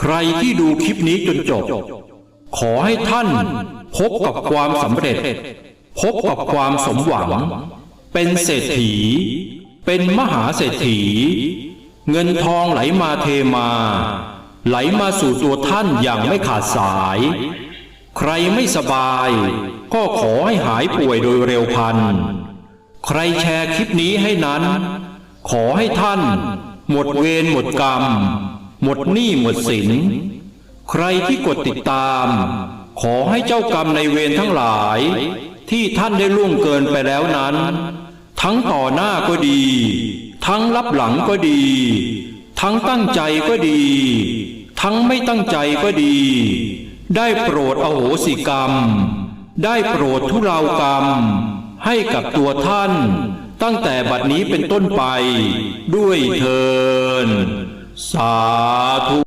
ใครที่ดูคลิปนี้จนจบ ขอให้ท่านพบกับความสำเร็จ พบกับความสมหวัง เป็นเศรษฐี เป็นมหาเศรษฐี เงินทองไหลมาเทมา ไหลมาสู่ตัวท่านอย่างไม่ขาดสาย ใครไม่สบาย ก็ขอให้หายป่วยโดยเร็วพัน ใครแชร์คลิปนี้ให้นั้น ขอให้ท่าน หมดเวรหมดกรรม หมดหนี้หมดสิน ใครที่กดติดตาม ขอให้เจ้ากรรมในเวรทั้งหลาย ที่ท่านได้ล่วงเกินไปแล้วนั้น ทั้งต่อหน้าก็ดี ทั้งรับหลังก็ดี ทั้งตั้งใจก็ดี ทั้งไม่ตั้งใจก็ดี ได้โปรดอโหสิกรรม ได้โปรดทุเลากรรม ให้กับตัวท่าน ตั้งแต่บัดนี้เป็นต้นไป ด้วยเทิน สาธุ